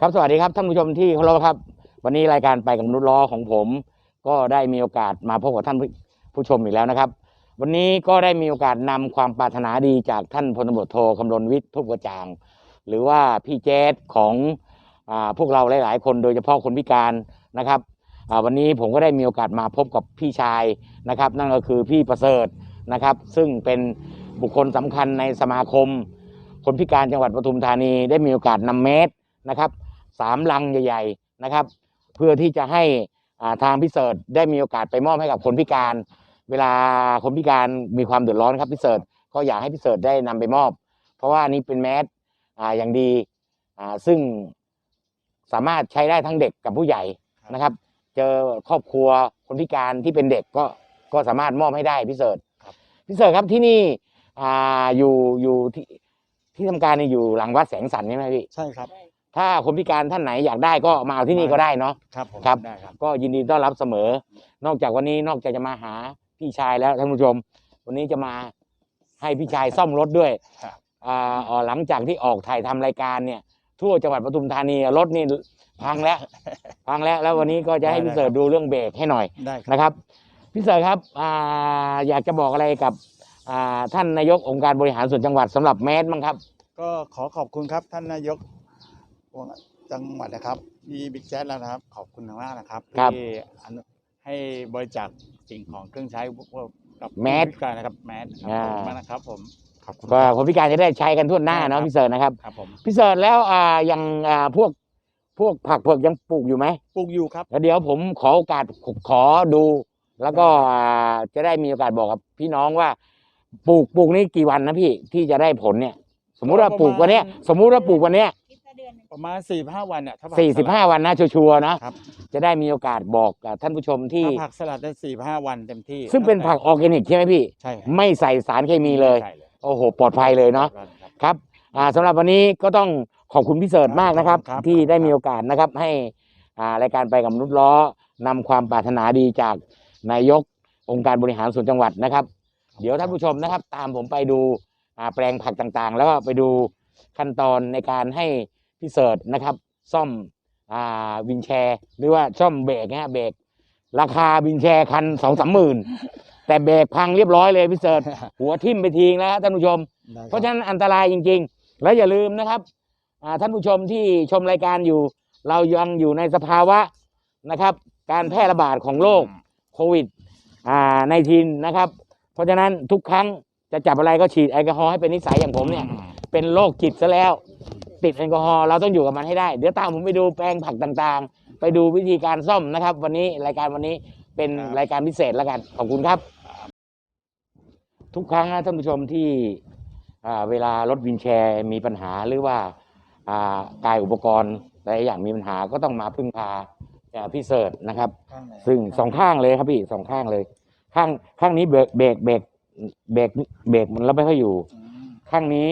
ครับสวัสดีครับท่านผู้ชมที่เคารพครับ วันนี้รายการไปกับมนุษย์ล้อของผม ก็ได้มีโอกาสมาพบกับท่านผู้ชมอีกแล้วนะครับ วันนี้ก็ได้มีโอกาสนำความปรารถนาดีจากท่านพลตำรวจโทคำรณวิทย์ทุกกระจาง หรือว่าพี่แจ๊ดของอพวกเราหลาย ๆ คนโดยเฉพาะคนพิการนะครับวันนี้ผมก็ได้มีโอกาสมาพบกับพี่ชายนะครับ นั่นก็คือพี่ประเสริฐนะครับ ซึ่งเป็นบุคคลสำคัญในสมาคม คนพิการจังหวัดปทุมธานีได้มีโอกาสนำเมตรนะครับ สามลังใหญ่ ๆนะครับ เพื่อที่จะให้อ่าทางพิเศษได้มีโอกาสไปมอบให้กับคนพิการ เวลาคนพิการมีความเดือดร้อนครับพิเศษก็อยากให้พิเศษได้นำไปมอบ เพราะว่าอันนี้เป็นแมสอ่าอย่างดีอ่าซึ่งสามารถใช้ได้ทั้งเด็กกับผู้ใหญ่นะครับ เจอครอบครัวคนพิการที่เป็นเด็กก็ก็สามารถมอบให้ได้พิเศษครับพิเศษครับที่นี่อ่าอยู่อยู่ที่ที่ทำการนี่อยู่หลังวัดแสงสันใช่ไหมพี่ใช่ครับ ถ้าคนพิการท่านไหนอยากได้ก็มาเอาที่นี่ก็ได้เนาะ ครับผมครับ ได้ครับ ก็ยินดีต้อนรับเสมอ นอกจากวันนี้นอกจากจะมาหาพี่ชายแล้วท่านผู้ชม วันนี้จะมาให้พี่ชายซ่อมรถด้วยครับ อ่าเอ่อหลังจากที่ออกถ่ายทำรายการเนี่ย ทั่วจังหวัดปทุมธานีรถนี่พังแล้วพังแล้วแล้ววันนี้ก็จะให้พี่เสิร์ชดูเรื่องเบรกให้หน่อย ได้ครับ นะครับพี่เสิร์ชครับอ่าอยากจะบอกอะไรกับอ่าท่านนายกองค์การบริหารส่วนจังหวัดสำหรับแมสบ้างครับ ก็ขอขอบคุณครับท่านนายก จังหวัดนะครับพี่บิ๊กแจ๊สแล้วนะครับ ขอบคุณมากนะครับครับ ที่อนุให้บริจาคสิ่งของเครื่องใช้พวกกับแมสผู้พิการนะครับแมสครับอ่าขอบคุณมากนะครับ ผมขอบคุณก็ครับคนพิการจะได้ใช้กันทั่วหน้าครัเนาะบพี่เสิร์ชนะครับครับผมพี่เสิร์ชแล้วอ่ายังอ่าพวกพวกผักเผือกยังปลูกอยู่ไหมปลูกอยู่ครับ แล้วเดี๋ยวผมขอโอกาสขอดู แล้วก็อ่าจะได้มีโอกาสบอกกับพี่น้องว่า ปลูกปลูกนี่กี่วันนะพี่ที่จะได้ผลเนี่ย สมมุติว่าปลูกวันเนี้ย สมมุติว่าปลูกวันเนี้ย ประมาณสี่ห้าวันเนี่ยถ้าผักสี่สิบห้าวันนะชัวร์ๆนะครับ จะได้มีโอกาสบอกกับท่านผู้ชมที่ ถ้าผักสลัดได้สี่ห้าวันเต็มที่ซึ่งเป็นผักออร์แกนิกใช่ไหมพี่ ใช่ครับไม่ใส่สารเคมีเลย ใช่เลยโอ้โห ปลอดภัยเลยเนาะครับ ครับอ่าสำหรับวันนี้ก็ต้องขอบคุณพี่เสิร์ชมากนะครับ ครับ ที่ได้ครับมีโอกาสนะครับ ให้อ่ารายการไปกับมนุษย์ล้อนำความปรารถนาดีจากนายกองค์การบริหารส่วนจังหวัดนะครับ เดี๋ยวท่านผู้ชมนะครับ ตามผมไปดูอ่าแปลงผักต่างๆ แล้วก็ไปดูขั้นตอนในการให้ พี่เสิร์ชนะครับซ่อมอ่าวินแชร์ หรือว่าซ่อมเบรกนะฮะเบรกราคาวินแชร์คันสองสามหมื่นแต่เบรกพังเรียบร้อยเลยพี่เสิร์ชหัวทิ่มไปทิ้งแล้วฮะท่านผู้ชมได้คบเพราะฉะนั้นอันตรายจริง ๆ และอย่าลืมนะครับอ่าท่านผู้ชมที่ชมรายการอยู่ เรายังอยู่ในสภาวะนะครับ การแพร่ระบาดของโรคโควิดอ่าในทีนนะครับ เพราะฉะนั้นทุกครั้งจะจับอะไรก็ฉีดแอลกอฮอล์ให้เป็นนิสัยอย่างผมเนี่ย เป็นโรคจิตซะแล้ว ติดแอลกอฮอล์เราต้องอยู่กับมันให้ได้ เดี๋ยวตามผมไปดูแปลงผักต่างๆ ไปดูวิธีการซ่อมนะครับ วันนี้รายการวันนี้เป็นครับรายการพิเศษแล้วกันขอบคุณครับ ทุกครั้งนะท่านผู้ชมที่อ่าเวลารถวินแชร์มีปัญหาหรือว่าอ่ากายอุปกรณ์หลายอย่างมีปัญหาก็ต้องมาพึ่งพาอ่าพี่เสิร์ชนะครับข้างไหนซึ่งสองข้างเลยครับพี่สองข้างเลย ข้างข้างนี้เบรกเบรกเบรกเบรกเบรกมันแล้วไม่ค่อยอยู่อืมข้างนี้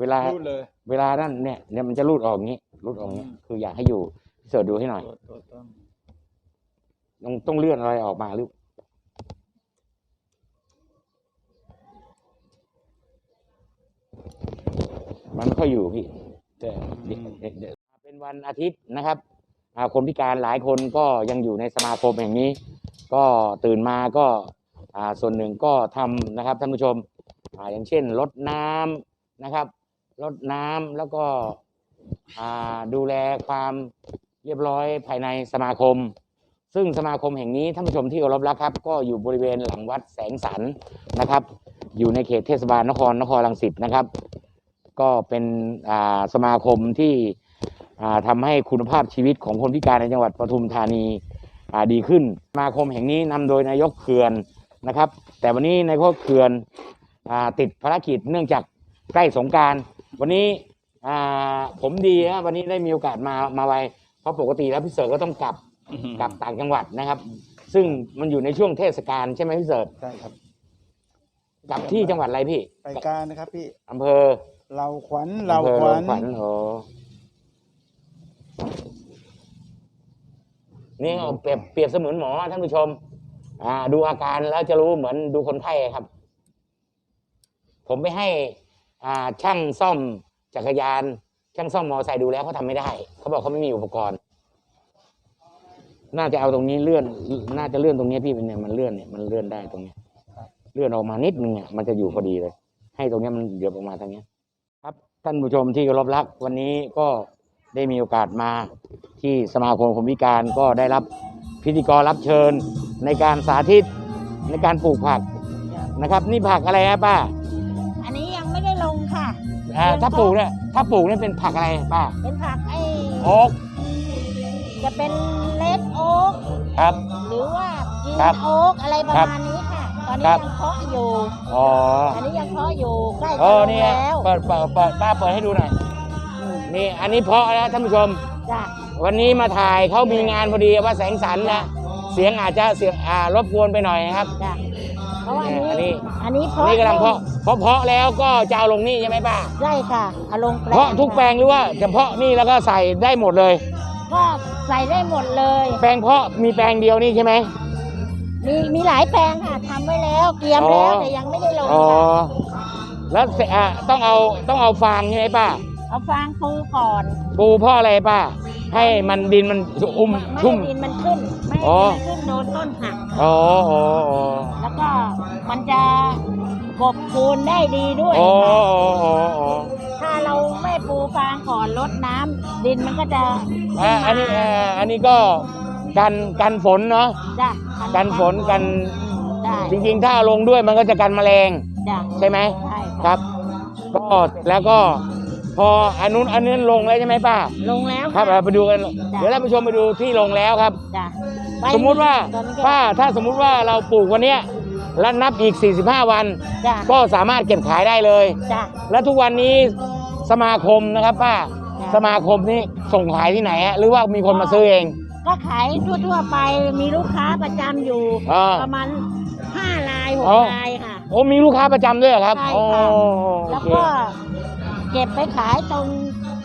เวลาพูด เลยเวลานั่นเนี่ยเนี่ยมันจะรูดออกอย่างนี้รูดออกอย่างนี้อืมคืออยากให้อยู่พี่เสิร์ชดูให้หน่อยตัวตัวต้นต้องต้องเลื่อนอะไรออกมาหรือมันไม่ค่อยอยู่พี่แต่เดี๋ยวเดี๋ยวเดี๋ยวเป็นวันอาทิตย์นะครับอ่าคนพิการหลายคนก็ยังอยู่ในสมาคมแห่งนี้ ก็ตื่นมาก็อ่าส่วนหนึ่งก็ทำนะครับท่านผู้ชมอ่าอย่างเช่นรดน้ำนะครับ รดน้ำแล้วก็ดูแลความเรียบร้อยภายในสมาคม ซึ่งสมาคมแห่งนี้ท่านผู้ชมที่เคารพรักครับ ก็อยู่บริเวณหลังวัดแสงสันนะครับ อยู่ในเขตเทศบาลนครนครรังสิตนะครับ ก็เป็นสมาคมที่อ่าทำให้คุณภาพชีวิตของคนพิการในจังหวัดปทุมธานีดีขึ้น สมาคมแห่งนี้นำโดยนายกเขื่อนนะครับ แต่วันนี้นายกเขื่อนอติดภารกิจเนื่องจากใกล้สงการ วันนี้อ่าผมดีนะวันนี้ได้มีโอกาสมามาไวเพราะปกติแล้วพี่เสิร์ชก็ต้องกลับกลับต่างจังหวัดนะครับ ซึ่งมันอยู่ในช่วงเทศกาลใช่ไหมพี่เสิร์ชใช่ครับ กลับที่จังหวัดอะไรพี่ไปการนะครับพี่อำเภอเราขวัญเราอำภอขวัญขวัญโอ้นี่เอาเปรียบเปรียบเสมือนหมอท่านผู้ชม อ่า ดูอาการแล้วจะรู้เหมือนดูคนไข้ครับ ผมไปให้อ่า ช่างซ่อมจักรยาน ช่างซ่อมมอไซค์ดูแล้วเขาทำไม่ได้ เขาบอกเขาไม่มีอุปกรณ์ น่าจะเอาตรงนี้เลื่อน น่าจะเลื่อนตรงนี้พี่เป็นเนี่ยมันเลื่อนเนี่ยมันเลื่อนได้ตรงเนี้ยเลื่อนออกมานิดนึงอะมันจะอยู่พอดีเลย ให้ตรงเนี้ยมันเดือบออกมาทางเนี้ยครับ ท่านผู้ชมที่เคารพรักวันนี้ก็ได้มีโอกาสมาที่สมาคมคนพิการก็ได้รับพิธีกรรับเชิญในการสาธิตในการปลูกผักนะครับ นี่ผักอะไรฮะป้า อ่าถ้าปลูกเนี่ยถ้าปลูกเนี่ยเป็นผักอะไรป้าเป็นผักไอ้โอ๊กจะเป็นเลดโอ๊กครับ หรือว่ากินครับโอ๊กอะไรประครับมาณนี้ค่ะ ตอนครันี้บยังเพาะอยู่อ๋ออันนี้ยังเพาะอยู่ใกล้เอจะอลงนี่แล้วเปิดเปิดเปิดป้าเปิดให้ดูหน่อยนี่อันนี้เพาะแล้วท่านผู้ชมจ้ะวันนี้มาถ่ายเขามีงานพอดีว่าแสงสันนะเสียงอาจจะเสียงอ่ารบกวนไปหน่อยนะครับจ้ะ เพราะว่าอันเนี่นี้ยอันนี้ อันเพาะนี้กำลังเพาะเพาะเพาะแล้วก็จะเอาลงนี่ใช่ไหมป้าใช่ค่ะเอาลงแปลงเพาะทุกแปลงหรือว่าเฉพาะนี่แล้วก็ใส่ได้หมดเลย ก็ใส่ได้หมดเลย แปลงเพาะมีแปลงเดียวนี่ใช่ไหม มีมีหลายแปลงค่ะทำไว้แล้วเตรียมอ๋อแล้วแต่ยังไม่ได้ลงอ๋อค่ะแล้วเสอะต้องเอาต้องเอาฟางใช่ไหมป้า เอาฟางปูก่อนปูเพราะอะไรป้าให้มันดินมันอุ้มไม่ชุ่มให้ดินมันขึ้น ไม่ให้อ๋อ ดินมันขึ้นโดนต้นผัก อ๋ออ๋ออ๋อแล้วก็มันจะกบคูณได้ดีด้วยอ๋อค่ะอ๋ออ๋ออ๋อถ้าเราไม่ปูฟางก่อนลดน้ำดินมันก็จะอะอันนี้อะอันนี้ก็กันกันฝนเนาะ จ้ะกันฝนกัน ได้จริงๆ ถ้าเอาลงด้วยมันก็จะกันแมลง จ้ะใช่ไหม ใช่ครับ ก็แล้วก็ พออันนู้นอันนี้ลงแล้วใช่ไหมป้า ลงแล้วครับะ เราไปดูกัน เดี๋ยวท่านผู้ชมไปดูที่ลงแล้วครับ จ้ะไปสมมุติว่าตอนนี้ก็ป้าถ้าสมมุติว่าเราปลูกวันเนี้ยแล้วนับอีก 45 วัน จ้ะก็สามารถเก็บขายได้เลย จ้ะ และทุกวันนี้สมาคมนะครับป้าจ้ะ สมาคมนี่ส่งขายที่ไหนฮะหรือว่ามีคนมาซื้อเอง ก็ขายทั่วๆไปมีลูกค้าประจำอยู่ อ่าประมาณห้ารายหกอ๋อ รายค่ะ โอ้มีลูกค้าประจำด้วยเหรอครับใช่โอ้ค่ะโอแล้วเคก็ เก็บไปขายตรง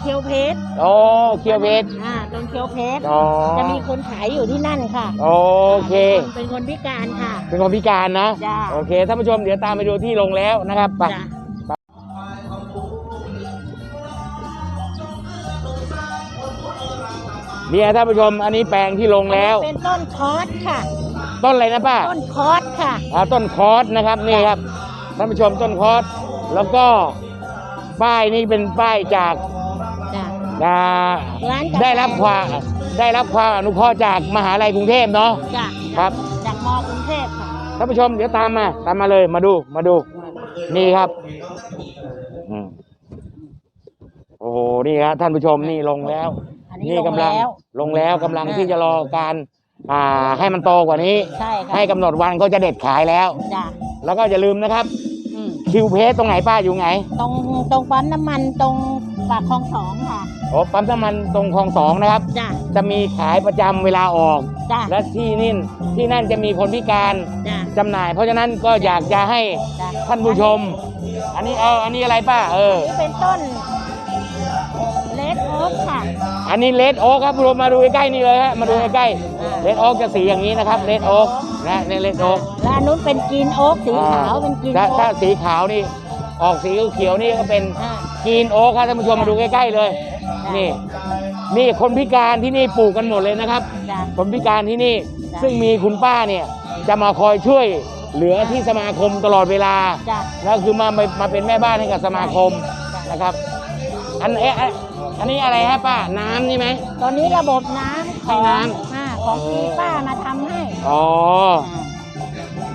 เคียวเพชรโอ้เคียวเวสอ่าตรงเคียวเพชรอ๋อจะมีคนขายอยู่ที่นั่นค่ะโอเค เป็นคนพิการค่ะ เป็นคนพิการนะ จ้ะ โอเคท่านผู้ชมเดี๋ยวตามไปดูที่ลงแล้วนะครับไป จ้ะ เนี่ยท่านผู้ชมอันนี้แปลงที่ลงแล้ว เป็นต้นคอสค่ะ ต้นอะไรนะป้าต้นคอสค่ะ อ่าต้นคอสนะครับนี่ครับท่านผู้ชมต้นคอสแล้วก็ ป้ายนี่เป็นป้ายจากจ้ะ อ่าร้านกาแฟ ได้รับความได้รับความอนุเคราะห์จากมหาลัยกรุงเทพเนาะ จ้ะครับ จากมกรุงเทพค่ะท่านผู้ชมเดี๋ยวตามมาตามมาเลยมาดูมาดู นี่ครับอืมโอ้โหนี่ครับท่านผู้ชมนี่ลงแล้ว อันนี้นี่ลกำงลังแล้ว ลงแล้วกำลังที่จะรอการอ่าให้มันโตกว่านี้ ใช่ค่ะให้กำหนดวันเขาจะเด็ดขายแล้ว จ้ะแล้วก็อย่าลืมนะครับอืม คิวเพสตรงไหนป้าอยู่ไหนตรงตรงปั๊มน้ำมันตรงปากคลองสองค่ะโอ้ปั๊มน้ำมันตรงคลองสองนะครับ จ้ะจะมีขายประจำเวลาออก จ้ะและที่นี่ที่นั่นจะมีคนพิการจ้ะจำหน่าย เพราะฉะนั้นก็อยากจะให้จ้ะท่านผู้ชม อันนี้เอาอันนี้อะไรป้าเออ นี่เป็นต้นเลดโอ๊กค่ะ อันนี้เลดโอ๊กครับรวมมาดูใกล้ๆนี่เลยฮะมาดูใกล้ๆเลดโอ๊กจะสีอย่างนี้นะครับเลดโอ๊ก นะนี่เลดโอ๊กและอันนู้นเป็นกรีนโอ๊กสีขาวเป็นกรีนถ้าโอ๊ถ้ากสีขาวนี่ออกสีเขียวๆนี่ก็เป็นอ่า กรีนโอ๊กครับท่านผู้ชมมาดูใกล้ๆเลยนี่ นี่คนพิการที่นี่ปลูกกันหมดเลยนะครับ จ้ะ คนพิการที่นี่จ้ะ ซึ่งมีคุณป้าเนี่ยจะมาคอยช่วยเหลือที่สมาคมตลอดเวลา จ้ะ แล้วคือมามามาเป็นแม่บ้านให้กับสมาคมนะครับ อันเอ๊ะอันนี้อะไรฮะป้าน้ำนี่ไหม ตอนนี้ระบบน้ำขให้องน้ำอ่าของพีป้ามาทำให้ อ๋ออ่า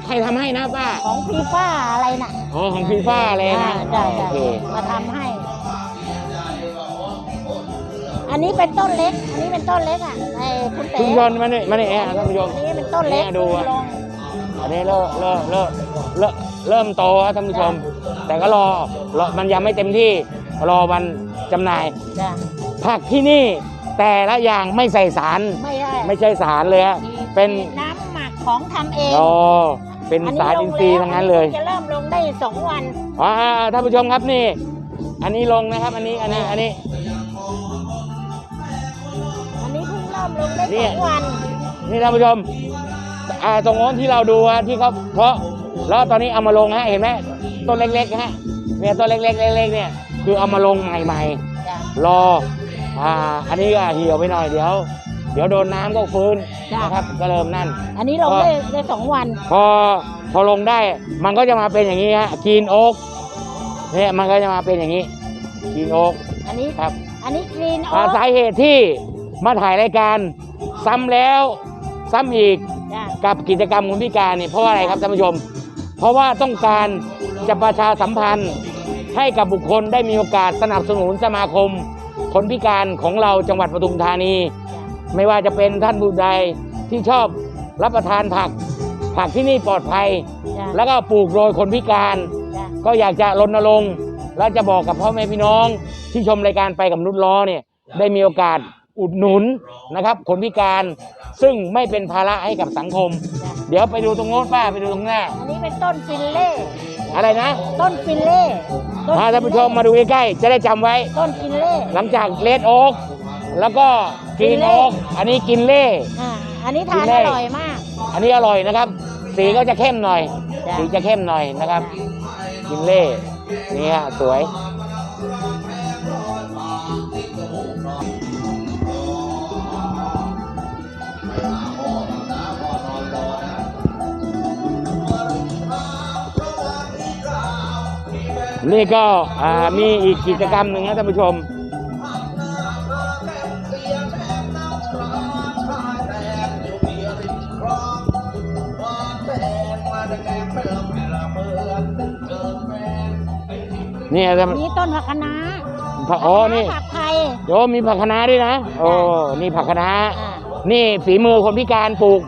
ใครทำให้นะป้า ของพีป้าอะไรน่ะอ๋อ ของฟีฟ่าเลยอ่านะจ้ะโอจ้ะเค มาทำให้ อันนี้เป็นต้นเล็ก อันนี้เป็นต้นเล็กอะไอ้คุณเต๋ชุมชนมาเนี่ยมาเนี่ยท่านผู้ชม อันนี้เป็นต้นเล็กเนี่ยดูอะ ลง อันนี้เริ่มเริ่มเริ่มเริ่มเริ่มโตครับท่านผู้ชม แต่ก็รอรอมันยังไม่เต็มที่ รอวันจำหน่าย จ้ะผักที่นี่แต่ละอย่างไม่ใส่สาร ไม่ใช่ไม่ใช่สารเลยฮะ เป็นน้ำหมัก ของทำเองอ๋อเป็นสารอินทรีย์ทั้งนั้นเลยจะเริ่มลงได้สองวันอ๋ออ่าท่านผู้ชมครับนี่ อันนี้ลงนะครับ อันนี้อันนี้อันนี้ อันนี้เพิ่งเริ่มลงได้เนี่สย องวันนี่ท่านผู้ชมอ่าตรงโน้นที่เราดูฮะที่เขาเพาะแล้วตอนนี้เอามาลงฮะเห็นไหมต้นเล็กๆฮะเนี่ยต้นเล็กๆเล็กๆเนี่ยคือเอามาลงใหม่จ้ะรอ อ่า อันนี้ก็เหี่ยวไปหน่อยเดี๋ยว เดี๋ยวโดนน้ำก็ฟื้นจ้ะ นะครับก็เริ่มนั่น อันนี้ลงก็ได้ได้สองวัน พอพอลงได้มันก็จะมาเป็นอย่างนี้ฮะกีนโอ๊กเนี่ยมันก็จะมาเป็นอย่างนี้กีนโอ๊กอันนี้ครับอันนี้กรีนโอ๊อ่าสาเหตุที่มาถ่ายรายการซ้ำแล้วซ้ำอีกจ้ะกับกิจกรรมคนพิการเนี่ยเพราะว่าอะไรครับท่านผู้ชม เพราะว่าต้องการจะประชาสัมพันธ์ให้กับบุคคลได้มีโอกาสสนับสนุนสมาคม คนพิการของเราจังหวัดปทุมธานี ไม่ว่าจะเป็นท่านผู้ใดที่ชอบรับประทานผัก ผักที่นี่ปลอดภัย จ้ะแล้วก็ปลูกโดยคนพิการ จ้ะก็อยากจะรณรงค์และจะบอกกับพ่อแม่พี่น้อง ที่ชมรายการไปกับนุชล้อเนี่ยได้มีโอกาสอุดหนุนนะครับคนพิการซึ่งไม่เป็นภาระให้กับสังคม จ้ะเดี๋ยวไปดูตรงโน้นป้าไปดูตรงหน้า อันนี้เป็นต้นฟินเล่ อะไรนะต้นฟินเล่ต้ถ้าท่านผู้ชมมาดูใกล้ๆจะได้จำไว้ ต้นฟินเล่ หลังจากเลดโอ๊ก แล้วก็กรีนโอ๊กอันนี้กินเล่ อ่าอันนี้ทานฟินเล่อร่อยมาก อันนี้อร่อยนะครับ สีก็จะเข้มหน่อย จ้ะ สีจะเข้มหน่อยนะครับ กินเล่นี่ฮะสวย นี่ก็อ่ามีอีกกิจกรรมหนึ่งนะท่านผู้ชม นี่ท่านอันนี้ต้นผักคะน้าผักอ๋อนี่ผักไทยโยมมีผักคะน้าด้วยนะโอ้นี่ผักคะน้าอ่านี่ฝีมือคนพิการปลูก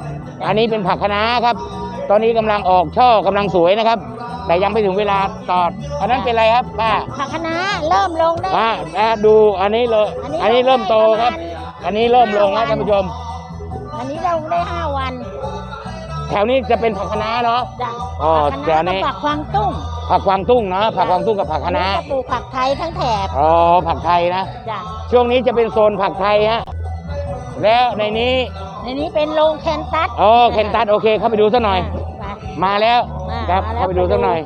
อันนี้เป็นผักคะน้าครับ ตอนนี้กำลังออกช่อกำลังสวยนะครับ แต่ยังไม่ถึงเวลาตอด อันนั้นเป็นอะไรครับป้าผักคะน้าเริ่มลงได้อ่าอ่าดูอันนี้เลยอันนี้เริ่มโตครับ อันนี้เริ่มลงแล้วท่านผู้ชม อันนี้เราได้ห้าวัน แถวนี้จะเป็นผักคะน้าเนาะ จ้ะอ๋อผักแต่คะอันน้านี้กับผักควางตุ้งผักกวางตุ้งเนาะผักกวางตุ้งกับผักคะน้าอัก็ปลูกผักไทยทั้งแถบอ๋อผักไทยนะ จ้ะช่วงนี้จะเป็นโซนผักไทยฮะแล้วในนี้ในนี้เป็นโรงแคนตัสอ๋อเคนตัสโอเคเข้าไปดูสักหน่อยไปมาแล้วอ่าครับมาแล้ว เข้าไปดูไปดูสักหน่อย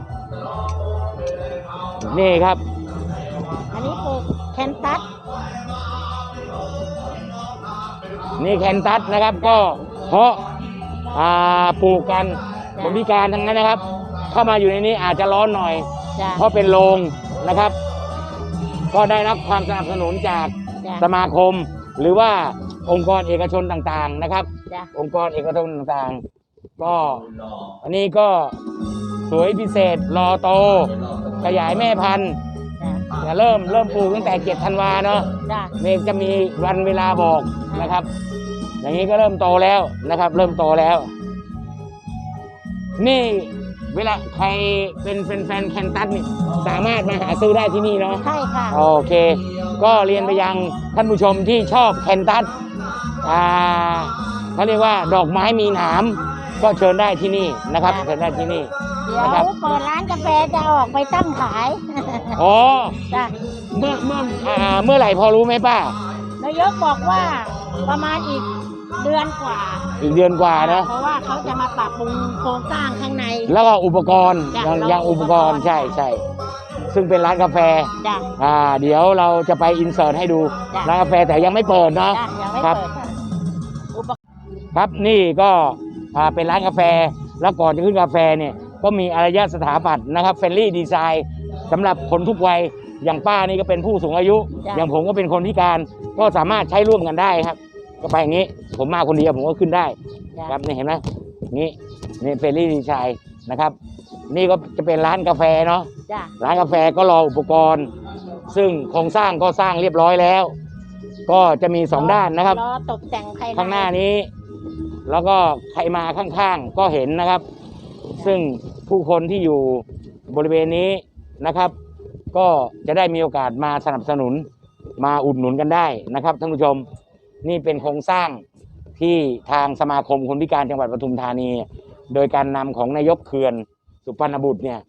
นี่ครับอันนี้ปลูกแคนตัสนี่แคนตัสนะครับ ก็เพาะ อ่าปลูกกันคนพิการทั้งนั้นนะครับ เข้ามาอยู่ในนี้อาจจะร้อนหน่อย จ้ะเพราะเป็นโรงนะครับ ก็ได้รับความสนับสนุนจากจ้ะสมาคม หรือว่าองค์กรเอกชนต่างๆนะครับ จ้ะองค์กรเอกชนต่างๆ ก็อันนี้ก็สวยพิเศษรอโต ขยายแม่พันธุ์จ้ะจะเริ่มเริ่มปลูกตั้งแต่ 7 ธันวาเนาะจ้ะเมฆจะมีวันเวลาบอกนะครับ อย่างนี้ก็เริ่มโตแล้วนะครับ เริ่มโตแล้ว นี่เวลาใครเป็นเป็นแฟนแคนตัสนี่สามารถมาหาซื้อได้ที่นี่เนาะใช่ค่ะ โอเค ก็เรียนไปยังท่านผู้ชมที่ชอบแคนตัสอ่าเขาเรียกว่าดอกไม้มีหนามก็เชิญได้ที่นี่นะครับครับเชิญได้ที่นี่ เดี๋ยวนะครับ เปิดร้านกาแฟจะออกไปตั้งขายอ๋อจ้ะเมื่อเมื่ออ่าเมื่อไหร่พอรู้ไหมป้านายกบอกว่าประมาณอีก เดือนกว่าอีกเดือนกว่านะ เพราะว่าเขาจะมาปรับปรุงโครงสร้างข้างใน แล้วก็อุปกรณ์จ้ะยังแล้วยังอุปกรณ์อุปกรณ์ ใช่ใช่ซึ่งเป็นร้านกาแฟ จ้ะ อ่า เดี๋ยวเราจะไปอินเสิร์ตให้ดูจ้ะ ร้านกาแฟแต่ยังไม่เปิดเนาะ จ้ะยังไม่ครับ เปิดค่ะอุปกรณ์ครับนี่ก็อ่าเป็นร้านกาแฟแล้วก่อนจะขึ้นกาแฟเนี่ยก็มีอารยสถาปัตย์นะครับเฟรนลี่ดีไซน์สำหรับคนทุกวัยอย่างป้านี่ก็เป็นผู้สูงอายุ อย่างผมก็เป็นคนพิการก็สามารถใช้ร่วมกันได้ครับ ก็ไปอย่างนี้ ผมมาคนเดียวผมก็ขึ้นได้จ้ะครับนี่เห็นไหมนี่นี่เฟรนลี่ดีไซน์นะครับ นี่ก็จะเป็นร้านกาแฟเนาะจ้ะร้านกาแฟก็รออุปกรณ์ ซึ่งโครงสร้างก็สร้างเรียบร้อยแล้ว ก็จะมีสองด้านนะครับล้อตกแต่งภายในข้างหน้านี้ แล้วก็ใครมาข้างๆก็เห็นนะครับ ซึ่งผู้คนที่อยู่บริเวณนี้นะครับ ก็จะได้มีโอกาสมาสนับสนุนมาอุดหนุนกันได้นะครับท่านผู้ชม นี่เป็นโครงสร้างที่ทางสมาคมคนพิการจังหวัดปทุมธานี โดยการนำของนายกเขื่อนสุพรรณบุตรเนี่ย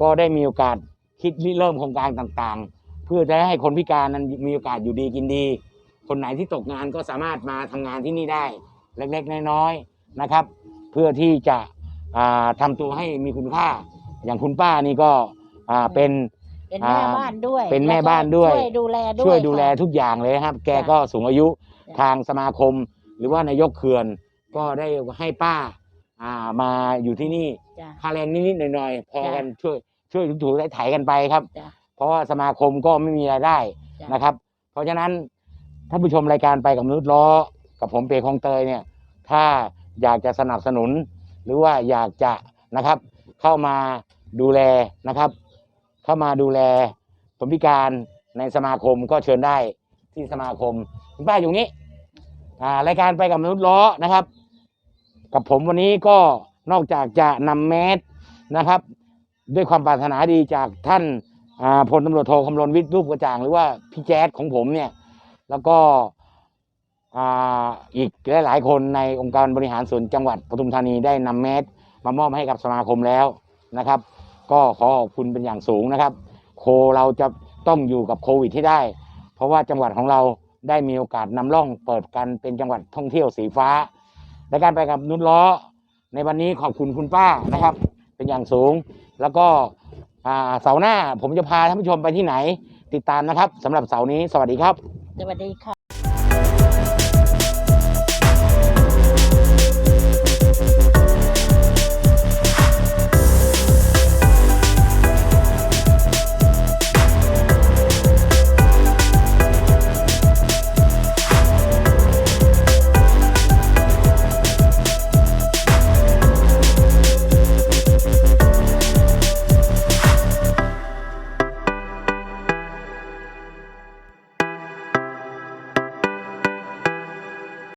ก็ได้มีโอกาสคิดริเริ่มโครงการต่างๆ เพื่อจะให้คนพิการนั้นมีโอกาสอยู่ดีกินดี คนไหนที่ตกงานก็สามารถมาทำงานที่นี่ได้ เล็กๆ น้อยๆนะครับ เพื่อที่จะอ่าทำตัวให้มีคุณค่า อย่างคุณป้านี่ก็เป็น เป็นแม่บ้านด้วยเป็นแม่บ้านด้วยแล้ก็ช่วยดูแลด้วยช่วยดูแลค่ะทุกอย่างเลยครับ แกจ้ะก็สูงอายุจ้ะทางสมาคม หรือว่านายกเขื่อน ก็ได้ให้ป้า อ่ามาอยู่ที่นี่จ้ะ ค่าแรงนิดๆหน่อยๆพอจ้ะกันช่วยช่วยถูๆไถๆกันไปครับ จ้ะ เพราะว่าสมาคมก็ไม่มีรายได้ จ้ะนะครับ เพราะฉะนั้นท่านผู้ชมรายการไปกับมนุษย์ล้อกับผมเปคลองเตยเนี่ย ถ้าอยากจะสนับสนุน หรือว่าอยากจะนะครับ เข้ามาดูแลนะครับ เข้ามาดูแลคนพิการในสมาคมก็เชิญได้ที่สมาคมคุณป้าอยู่นี้อ่ารายการไปกับมนุษย์ล้อนะครับ กับผมวันนี้ก็นอกจากจะนำแมสนะครับ ด้วยความปรารถนาดีจากท่านาพลตำรวจโทคำรณวิทย์รูปกระจ่าง หรือว่าพี่แจ๊ดของผมเนี่ย แล้วก็อีกหลาย ๆ คนในองค์การบริหารส่วนจังหวัดปทุมธานีได้นำแมสมามอบให้กับสมาคมแล้วนะครับ ก็ขอขอบคุณเป็นอย่างสูงนะครับ โคเราจะต้องอยู่กับโควิดที่ได้ เพราะว่าจังหวัดของเราได้มีโอกาสนำร่องเปิดกันเป็นจังหวัดท่องเที่ยวสีฟ้า และการไปกับนุชล้อ ในวันนี้ขอบคุณคุณป้านะครับ เป็นอย่างสูง แล้วก็เสาร์หน้าผมจะพาท่านผู้ชมไปที่ไหน ติดตามนะครับสำหรับเสาร์นี้ สวัสดีครับ สวัสดีค่ะ